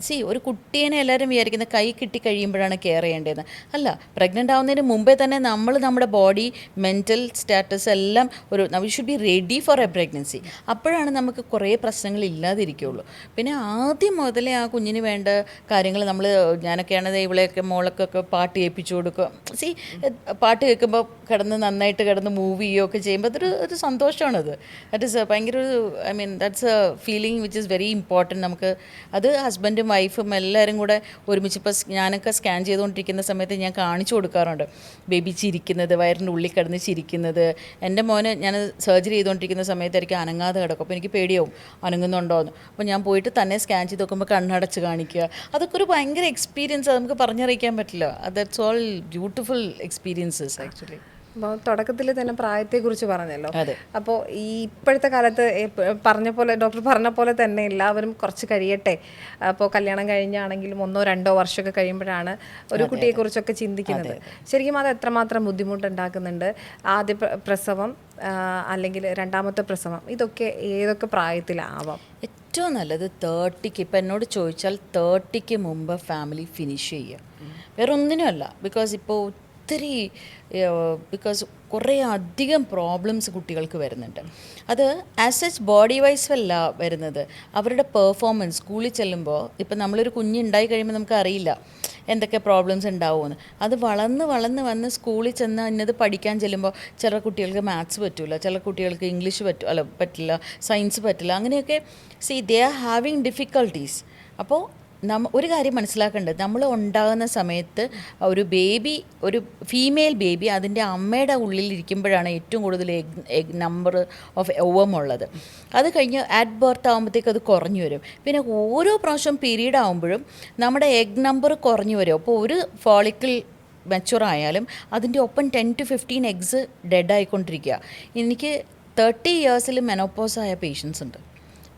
സി ഒരു കുട്ടീനെ എല്ലാവരും വിചാരിക്കുന്ന കൈ കിട്ടി കഴിയുമ്പോഴാണ് കെയർ ചെയ്യേണ്ടതെന്ന്. അല്ല പ്രഗ്നന്റ് ആവുന്നതിന് മുമ്പേ തന്നെ നമ്മൾ നമ്മുടെ ബോഡി മെന്റൽ സ്റ്റാറ്റസ് എല്ലാം ഒരു we should be ready for a pregnancy അപ്പോഴാണ് നമുക്ക് കുറേ പ്രശ്നങ്ങൾ ഇല്ലാതിരിക്കുകയുള്ളൂ. പിന്നെ ആദ്യം മുതലേ ആ കുഞ്ഞിന് വേണ്ട കാര്യങ്ങൾ നമ്മൾ ഞാനൊക്കെയാണ് ഇവളെയൊക്കെ മോളൊക്കെ പാട്ട് കേൾപ്പിച്ചു കൊടുക്കുക. സി പാട്ട് കേൾക്കുമ്പോൾ കിടന്ന് നന്നായിട്ട് കിടന്ന് മൂവ് ചെയ്യുകയൊക്കെ ചെയ്യുമ്പോൾ അതൊരു ഒരു സന്തോഷമാണത്. ദാറ്റ് ഇസ് ഭയങ്കര ഒരു I mean that's a feeling which is very important നമുക്ക്. അത് ഹസ്ബൻഡും വൈഫും എല്ലാവരും കൂടെ ഒരുമിച്ച് ഇപ്പോൾ ഞാനൊക്കെ സ്കാൻ ചെയ്തുകൊണ്ടിരിക്കുന്ന സമയത്ത് ഞാൻ കാണിച്ചു കൊടുക്കാറുണ്ട്. ബേബി ചിരിക്കുന്നത് വയറിന്റെ ഉള്ളിൽ കിടന്ന് ചിരിക്കുന്നത്. എന്റെ മോനെ ഞാൻ സർജറി ചെയ്തുകൊണ്ടിരിക്കുന്ന സമയത്തായിരിക്കും അനങ്ങാതെ കിടക്കും. അപ്പോൾ എനിക്ക് പേടിയാവും അനങ്ങുന്നുണ്ടോ എന്ന് അപ്പോൾ ഞാൻ പോയിട്ട് തന്നെ സ്കാൻ ചെയ്ത് നോക്കുമ്പോൾ കണ്ണടച്ച് കാണിക്കുക. അതൊക്കെ ഒരു ഭയങ്കര എക്സ്പീരിയൻസ് നമുക്ക് പറഞ്ഞറിയിക്കാൻ പറ്റില്ല. That's all beautiful experiences actually അപ്പോൾ തുടക്കത്തിൽ തന്നെ പ്രായത്തെക്കുറിച്ച് പറഞ്ഞല്ലോ. അപ്പോൾ ഈ ഇപ്പോഴത്തെ കാലത്ത് പറഞ്ഞ പോലെ ഡോക്ടർ പറഞ്ഞ പോലെ തന്നെ എല്ലാവരും കുറച്ച് കഴിയട്ടെ. അപ്പോൾ കല്യാണം കഴിഞ്ഞാണെങ്കിലും ഒന്നോ രണ്ടോ വർഷമൊക്കെ കഴിയുമ്പോഴാണ് ഒരു കുട്ടിയെക്കുറിച്ചൊക്കെ ചിന്തിക്കുന്നത്. ശരിക്കും അത് എത്രമാത്രം ബുദ്ധിമുട്ടുണ്ടാക്കുന്നുണ്ട്? ആദ്യ പ്രസവം അല്ലെങ്കിൽ രണ്ടാമത്തെ പ്രസവം ഇതൊക്കെ ഏതൊക്കെ പ്രായത്തിലാവാം? ഏറ്റവും നല്ലത് തേർട്ടിക്ക് ഇപ്പം എന്നോട് ചോദിച്ചാൽ തേർട്ടിക്ക് മുമ്പ് ഫാമിലി ഫിനിഷ് ചെയ്യുക. വേറെ ഒന്നിനുമല്ല ബിക്കോസ് ഇപ്പോൾ ഒത്തിരി ബിക്കോസ് കുറേ അധികം പ്രോബ്ലംസ് കുട്ടികൾക്ക് വരുന്നുണ്ട്. അത് ആസ് സച്ച് ബോഡി വൈസ് അല്ല വരുന്നത്. അവരുടെ പെർഫോമൻസ് സ്കൂളിൽ ചെല്ലുമ്പോൾ ഇപ്പം നമ്മളൊരു കുഞ്ഞുണ്ടായി കഴിയുമ്പോൾ നമുക്ക് അറിയില്ല എന്തൊക്കെ പ്രോബ്ലംസ് ഉണ്ടാവുമെന്ന്. അത് വളർന്ന് വളർന്ന് വന്ന് സ്കൂളിൽ ചെന്ന് ഇന്നത് പഠിക്കാൻ ചെല്ലുമ്പോൾ ചില കുട്ടികൾക്ക് മാത്സ് പറ്റില്ല ചില കുട്ടികൾക്ക് ഇംഗ്ലീഷ് പറ്റു അല്ല പറ്റില്ല സയൻസ് പറ്റില്ല അങ്ങനെയൊക്കെ see they are having difficulties അപ്പോൾ നമ്മ ഒരു കാര്യം മനസ്സിലാക്കേണ്ടത് നമ്മൾ ഉണ്ടാകുന്ന സമയത്ത് ഒരു ബേബി ഒരു ഫീമെയിൽ ബേബി അതിന്റെ അമ്മയുടെ ഉള്ളിൽ ഇരിക്കുമ്പോഴാണ് ഏറ്റവും കൂടുതൽ egg egg number of ovum ഉള്ളത്. അത് കഴിഞ്ഞ് അറ്റ് ബർത്ത് ആകുമ്പോഴത്തേക്ക് അത് കുറഞ്ഞു വരും. പിന്നെ ഓരോ പ്രാവശ്യം പീരീഡ് ആകുമ്പോഴും നമ്മുടെ എഗ് നമ്പർ കുറഞ്ഞു വരും. അപ്പോൾ ഒരു ഫോളിക്കിൾ മെച്ചുറായാലും അതിന്റെ ഒപ്പം ten to fifteen eggs dead ആയിക്കൊണ്ടിരിക്കുക. എനിക്ക് തേർട്ടി ഇയേഴ്സിൽ മെനോപ്പോസ് ആയ പേഷ്യൻസ് ഉണ്ട്.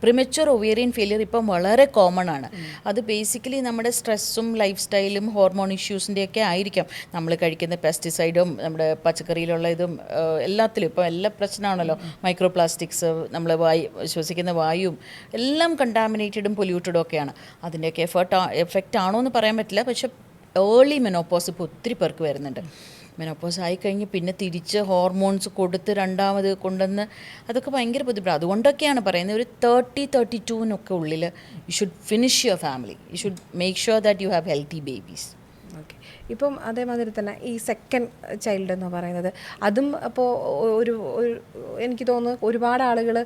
പ്രിമച്വർ ഒവേറിയൻ ഫെയിലിയർ ഇപ്പം വളരെ കോമൺ ആണ്. അത് ബേസിക്കലി നമ്മുടെ സ്ട്രെസ്സും ലൈഫ് സ്റ്റൈലും ഹോർമോൺ ഇഷ്യൂസിന്റെയൊക്കെ ആയിരിക്കാം. നമ്മൾ കഴിക്കുന്ന പെസ്റ്റിസൈഡും നമ്മുടെ പച്ചക്കറിയിലുള്ള ഇതും എല്ലാത്തിലും ഇപ്പം എല്ലാ പ്രശ്നമാണല്ലോ. മൈക്രോ പ്ലാസ്റ്റിക്സ് നമ്മൾ വായു ശ്വസിക്കുന്ന വായുവും എല്ലാം കണ്ടാമിനേറ്റഡും പൊല്യൂട്ടഡും ഒക്കെയാണ്. അതിന്റെയൊക്കെ എഫേർട്ട് എഫക്റ്റ് ആണോ എന്ന് പറയാൻ പറ്റില്ല. പക്ഷേ ഏർലി മെനോപ്പോസ് ഇപ്പോൾ ഒത്തിരി പേർക്ക് വരുന്നുണ്ട്. മെനോപ്പോസ് ആയിക്കഴിഞ്ഞ് പിന്നെ തിരിച്ച് ഹോർമോൺസ് കൊടുത്ത് രണ്ടാമത് കൊണ്ടുവന്ന് അതൊക്കെ ഭയങ്കര ബുദ്ധിമുട്ടാണ് അതുകൊണ്ടൊക്കെയാണ് പറയുന്നത് ഒരു തേർട്ടി തേർട്ടി ടുവിനൊക്കെ ഉള്ളിൽ you should finish your family you should make sure that you have healthy babies ഇപ്പം അതേമാതിരി തന്നെ ഈ സെക്കൻഡ് ചൈൽഡ് എന്ന് പറയുന്നത്. അതും അപ്പോൾ ഒരു എനിക്ക് തോന്നുന്നു ഒരുപാട് ആളുകൾ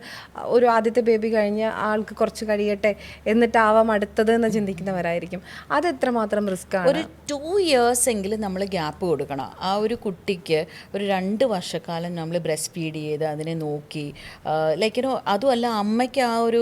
ഒരു ആദ്യത്തെ ബേബി കഴിഞ്ഞ് ആൾക്ക് കുറച്ച് കഴിയട്ടെ എന്നിട്ടാവാം അടുത്തത് എന്ന് ചിന്തിക്കുന്നവരായിരിക്കും. അത് എത്രമാത്രം റിസ്ക് ആണ്? ഒരു ടു ഇയേഴ്സ് എങ്കിലും നമ്മൾ ഗ്യാപ്പ് കൊടുക്കണം. ആ ഒരു കുട്ടിക്ക് ഒരു രണ്ട് വർഷക്കാലം നമ്മൾ ബ്രസ്റ്റ് ഫീഡ് ചെയ്ത് അതിനെ നോക്കി ലൈക്ക് യുനോ അതുമല്ല അമ്മയ്ക്ക് ആ ഒരു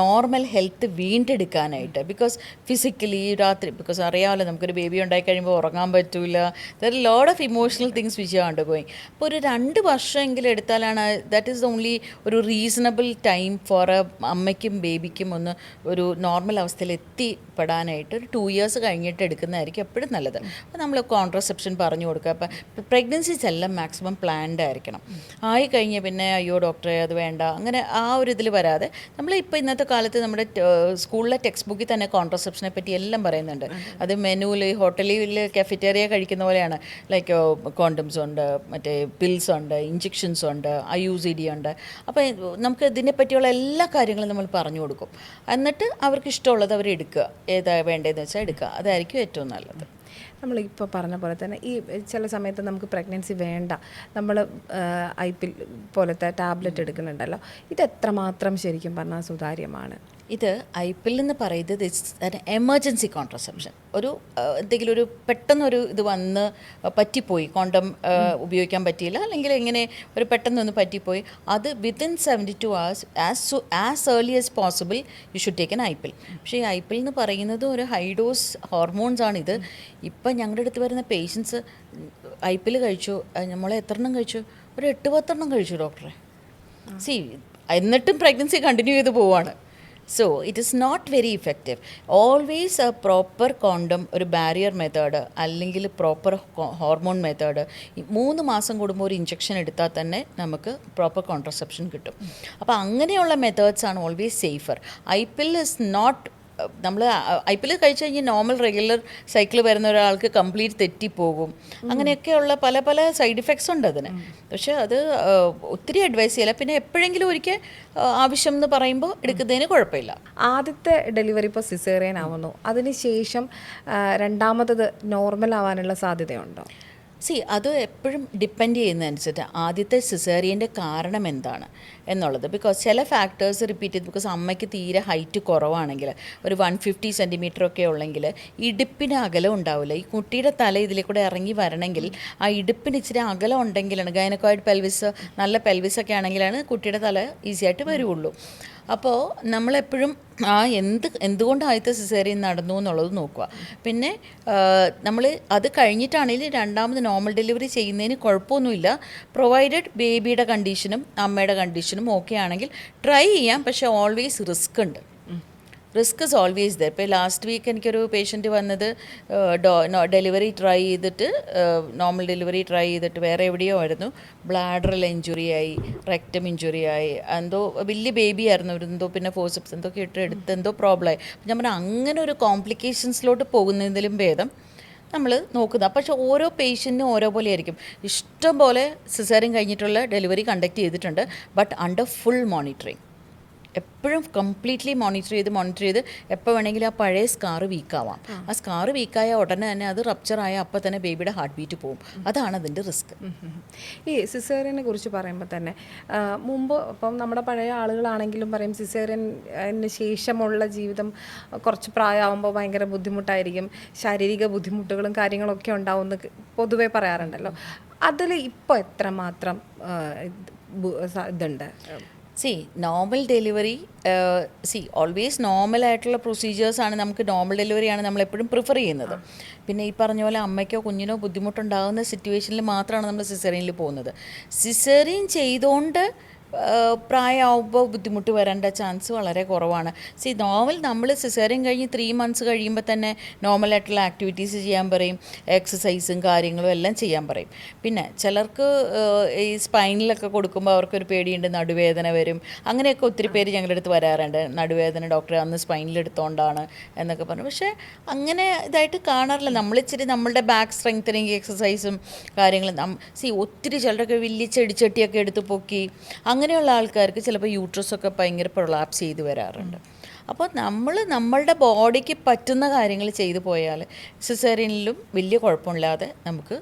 നോർമൽ ഹെൽത്ത് വീണ്ടെടുക്കാനായിട്ട്. ബിക്കോസ് ഫിസിക്കലി രാത്രി ബിക്കോസ് അറിയാമല്ലോ നമുക്കൊരു ബേബി ഉണ്ടായി കഴിയുമ്പോൾ ഉറങ്ങാൻ പറ്റില്ല there load of emotional things which are under അപ്പോൾ ഒരു രണ്ട് വർഷമെങ്കിലും എടുത്താലാണ് ദാറ്റ് ഈസ് ഓൺലി ഒരു റീസണബിൾ ടൈം ഫോർ എ അമ്മയ്ക്കും ബേബിക്കും ഒന്ന് ഒരു നോർമൽ അവസ്ഥയിൽ എത്തിപ്പെടാനായിട്ട് ഒരു ടു ഇയേഴ്സ് കഴിഞ്ഞിട്ട് എടുക്കുന്നതായിരിക്കും എപ്പോഴും നല്ലത്. അപ്പോൾ നമ്മൾ കോൺട്രസെപ്ഷൻ പറഞ്ഞു കൊടുക്കുക. അപ്പോൾ പ്രഗ്നൻസീസ് എല്ലാം മാക്സിമം പ്ലാൻഡ് ആയിരിക്കണം. ആയി കഴിഞ്ഞ് പിന്നെ അയ്യോ ഡോക്ടറെ അത് വേണ്ട. അങ്ങനെ ആ ഒരു ഇതിൽ വരാതെ നമ്മൾ ഇപ്പോൾ ഇന്നത്തെ കാലത്ത് നമ്മുടെ സ്കൂളിലെ ടെക്സ്റ്റ് ബുക്കിൽ തന്നെ കോൺട്രസെപ്ഷനെ പറ്റി എല്ലാം പറയുന്നുണ്ട്. അത് മെനുവിൽ ഹോട്ടലിൽ കഫറ്റേറിയ കഴിക്കുന്ന പോലെയാണ്. ലൈക്ക് കോണ്ടംസ് ഉണ്ട് മറ്റേ പിൽസ് ഉണ്ട് ഇഞ്ചെക്ഷൻസ് ഉണ്ട് ഐ യു സി ഡി ഉണ്ട്. അപ്പോൾ നമുക്ക് ഇതിനെ പറ്റിയുള്ള എല്ലാ കാര്യങ്ങളും നമ്മൾ പറഞ്ഞു കൊടുക്കും. എന്നിട്ട് അവർക്ക് ഇഷ്ടമുള്ളത് അവർ എടുക്കുക. ഏതാ വേണ്ടതെന്ന് വെച്ചാൽ എടുക്കുക. അതായിരിക്കും ഏറ്റവും നല്ലത്. നമ്മൾ ഇപ്പോൾ പറഞ്ഞ പോലെ തന്നെ ഈ ചില സമയത്ത് നമുക്ക് പ്രഗ്നൻസി വേണ്ട. നമ്മൾ ഐ പിൽ പോലത്തെ ടാബ്ലറ്റ് എടുക്കുന്നുണ്ടല്ലോ. ഇത് എത്രമാത്രം ശരിക്കും പറഞ്ഞാൽ സുതാര്യമാണ്? ഇത് ഐ പിൽ എന്ന് പറയുന്നത് ഇറ്റ്സ് എമർജൻസി കോൺട്രസെപ്ഷൻ ഒരു എന്തെങ്കിലും ഒരു പെട്ടെന്നൊരു ഇത് വന്ന് പറ്റിപ്പോയി. കോണ്ടം ഉപയോഗിക്കാൻ പറ്റിയില്ല. അല്ലെങ്കിൽ എങ്ങനെ ഒരു പെട്ടെന്നൊന്ന് പറ്റിപ്പോയി. അത് within seventy two hours as as early as possible you should take an I pill പക്ഷേ ഈ ഐ പിൽ എന്ന് പറയുന്നത് ഒരു ഹൈഡോസ് ഹോർമോൺസ് ആണിത് ഇപ്പം ഞങ്ങളുടെ അടുത്ത് വരുന്ന പേഷ്യൻസ് ഐ പിൽ കഴിച്ചു. നമ്മളെ എത്ര എണ്ണം കഴിച്ചു? ഒരു എട്ട് പത്തെണ്ണം കഴിച്ചു ഡോക്ടറെ സി എന്നിട്ടും പ്രഗ്നൻസി കണ്ടിന്യൂ ചെയ്ത് പോവാണ്. So it is not very effective always a proper condom ഒരു ബാരിയർ മെത്തേഡ് അല്ലെങ്കിൽ പ്രോപ്പർ ഹോർമോൺ മെത്തേഡ് മൂന്ന് മാസം കൂടുമ്പോൾ ഒരു ഇഞ്ചക്ഷൻ എടുത്താൽ തന്നെ നമുക്ക് പ്രോപ്പർ കോൺട്രസെപ്ഷൻ കിട്ടും. അപ്പോൾ അങ്ങനെയുള്ള മെത്തേഡ്സ് ആണ് always safer I pill is not നമ്മൾ ഐ പി എൽ കഴിച്ചു കഴിഞ്ഞാൽ നോർമൽ റെഗുലർ സൈക്കിൾ വരുന്ന ഒരാൾക്ക് കംപ്ലീറ്റ് തെറ്റിപ്പോകും. അങ്ങനെയൊക്കെയുള്ള പല പല സൈഡ് ഇഫക്ട്സ് ഉണ്ട് അതിന്. പക്ഷേ അത് ഒത്തിരി അഡ്വൈസ് ചെയ്യില്ല. പിന്നെ എപ്പോഴെങ്കിലും ഒരിക്കൽ ആവശ്യം എന്ന് പറയുമ്പോൾ എടുക്കുന്നതിന് കുഴപ്പമില്ല. ആദ്യത്തെ ഡെലിവറി ഇപ്പോൾ സിസേറിയൻ ആവുന്നു. അതിനുശേഷം ശേഷം രണ്ടാമത്തത് നോർമൽ ആവാനുള്ള സാധ്യതയുണ്ടോ? സി അത് എപ്പോഴും ഡിപ്പെൻഡ് ചെയ്യുന്നതനുസരിച്ച് ആദ്യത്തെ സിസേറിയന്റെ കാരണം എന്താണ്? എന്നുള്ളത്. ബിക്കോസ് ചില ഫാക്ടേഴ്സ് റിപ്പീറ്റ് ചെയ്ത് ബിക്കോസ് അമ്മയ്ക്ക് തീരെ ഹൈറ്റ് കുറവാണെങ്കിൽ ഒരു വൺ ഫിഫ്റ്റി സെന്റിമീറ്റർ ഒക്കെ ഉള്ളെങ്കിൽ ഇടുപ്പിന് അകലം ഉണ്ടാവില്ല. ഈ കുട്ടിയുടെ തല ഇതിലെ കൂടെ ഇറങ്ങി വരണമെങ്കിൽ ആ ഇടുപ്പിന് ഇച്ചിരി അകലം ഉണ്ടെങ്കിലാണ് ഗൈനക്കോയിഡ് പെൽവിസ് നല്ല പെൽവിസ് ഒക്കെ ആണെങ്കിലാണ് കുട്ടിയുടെ തല ഈസി ആയിട്ട് വരുള്ളൂ അപ്പോൾ നമ്മളെപ്പോഴും ആ എന്ത് എന്തുകൊണ്ട് ആദ്യത്തെ സിസേറിയൻ നടന്നു എന്നുള്ളത് നോക്കുക. പിന്നെ നമ്മൾ അത് കഴിഞ്ഞിട്ടാണെങ്കിൽ രണ്ടാമത് നോർമൽ ഡെലിവറി ചെയ്യുന്നതിന് കുഴപ്പമൊന്നുമില്ല. പ്രൊവൈഡഡ് ബേബിയുടെ കണ്ടീഷനും അമ്മയുടെ കണ്ടീഷനും ഓക്കെ ആണെങ്കിൽ ട്രൈ ചെയ്യാം. പക്ഷേ ഓൾവേസ് റിസ്ക് ഉണ്ട്. റിസ്ക് ഇസ് ഓൾവേസ് ദർ ഇപ്പോൾ ലാസ്റ്റ് വീക്ക് എനിക്കൊരു പേഷ്യന്റ് വന്നത് ഡെലിവറി ട്രൈ ചെയ്തിട്ട് നോർമൽ ഡെലിവറി ട്രൈ ചെയ്തിട്ട് വേറെ എവിടെയോ ആയിരുന്നു. ബ്ലാഡറിൽ ഇഞ്ചുറി ആയി റെക്റ്റം ഇഞ്ചുറി ആയി എന്തോ വലിയ ബേബി ആയിരുന്നു. എന്തോ പിന്നെ ഫോഴ്സപ്സ് എന്തോ ഇട്ട് എടുത്ത് എന്തോ പ്രോബ്ലം ആയി. ഞാൻ പറഞ്ഞാൽ അങ്ങനെ ഒരു കോംപ്ലിക്കേഷൻസിലോട്ട് പോകുന്നതിലും ഭേദം നമ്മൾ നോക്കുന്നത്. പക്ഷേ ഓരോ പേഷ്യന്റിനും ഓരോ പോലെ ആയിരിക്കും ഇഷ്ടം പോലെ സിസേറിയൻ കഴിഞ്ഞിട്ടുള്ള ഡെലിവറി കണ്ടക്ട് ചെയ്തിട്ടുണ്ട്. ബട്ട് അണ്ടർ ഫുൾ മോണിറ്ററിങ് എപ്പോഴും കംപ്ലീറ്റ്ലി മോണിറ്റർ ചെയ്ത് മോണിറ്റർ ചെയ്ത് എപ്പോൾ വേണമെങ്കിലും ആ പഴയ സ്കാർ വീക്കാവാം ആ. സ്കാറ് വീക്കായ ഉടനെ തന്നെ അത് റപ്ചറായ അപ്പോൾ തന്നെ ബേബിയുടെ ഹാർട്ട് ബീറ്റ് പോകും അതാണ് അതിന്റെ റിസ്ക് ഈ സിസേറിയനെ കുറിച്ച് പറയുമ്പോൾ തന്നെ മുമ്പ് ഇപ്പം നമ്മുടെ പഴയ ആളുകളാണെങ്കിലും പറയും സിസേറിയന് ശേഷമുള്ള ജീവിതം കുറച്ച് പ്രായമാകുമ്പോൾ ഭയങ്കര ബുദ്ധിമുട്ടായിരിക്കും. ശാരീരിക ബുദ്ധിമുട്ടുകളും കാര്യങ്ങളൊക്കെ ഉണ്ടാവും എന്ന് പൊതുവേ പറയാറുണ്ടല്ലോ. അതിൽ ഇപ്പോൾ എത്രമാത്രം ഇതുണ്ട്? See normal delivery see always normal ആയിട്ടുള്ള പ്രൊസീജിയേഴ്സാണ് നമുക്ക് നോർമൽ ഡെലിവറിയാണ് നമ്മൾ എപ്പോഴും പ്രിഫർ ചെയ്യുന്നത്. പിന്നെ ഈ പറഞ്ഞ പോലെ അമ്മയ്ക്കോ കുഞ്ഞിനോ ബുദ്ധിമുട്ടുണ്ടാകുന്ന സിറ്റുവേഷനിൽ മാത്രമാണ് നമ്മൾ സിസേറിയനിൽ പോകുന്നത്. സിസേറിയൻ ചെയ്തുകൊണ്ട് പ്രായമാകുമ്പോൾ ബുദ്ധിമുട്ട് വരേണ്ട ചാൻസ് വളരെ കുറവാണ്. സി നോവൽ നമ്മൾ സിസേറിയൻ കഴിഞ്ഞ് ത്രീ മന്ത്സ് കഴിയുമ്പോൾ തന്നെ നോർമലായിട്ടുള്ള ആക്ടിവിറ്റീസ് ചെയ്യാൻ പറയും. എക്സസൈസും കാര്യങ്ങളും എല്ലാം ചെയ്യാൻ പറയും. പിന്നെ ചിലർക്ക് ഈ സ്പൈനിലൊക്കെ കൊടുക്കുമ്പോൾ അവർക്കൊരു പേടിയുണ്ട് നടുവേദന വരും. അങ്ങനെയൊക്കെ ഒത്തിരി പേര് ഞങ്ങളുടെ അടുത്ത് വരാറുണ്ട്. നടുവേദന ഡോക്ടറെ അന്ന് സ്പൈനിൽ എടുത്തോണ്ടാണ് എന്നൊക്കെ പറഞ്ഞു. പക്ഷേ അങ്ങനെ ഇതായിട്ട് കാണാറില്ല. നമ്മളിച്ചിരി നമ്മളുടെ ബാക്ക് സ്ട്രെങ്തനിങ് എക്സസൈസും കാര്യങ്ങളും. സി ഒത്തിരി ചിലരൊക്കെ വലിയ ചെടിച്ചട്ടിയൊക്കെ എടുത്ത് പൊക്കി അങ്ങനെയുള്ള ആൾക്കാർക്ക് ചിലപ്പോൾ യൂട്രസ് ഒക്കെ ഭയങ്കര പ്രൊളാപ്സ് ചെയ്ത് വരാറുണ്ട്. അപ്പോൾ നമ്മൾ നമ്മളുടെ ബോഡിക്ക് പറ്റുന്ന കാര്യങ്ങൾ ചെയ്തു പോയാൽ സിസേറിയനിലും വലിയ കുഴപ്പമില്ലാതെ നമുക്ക്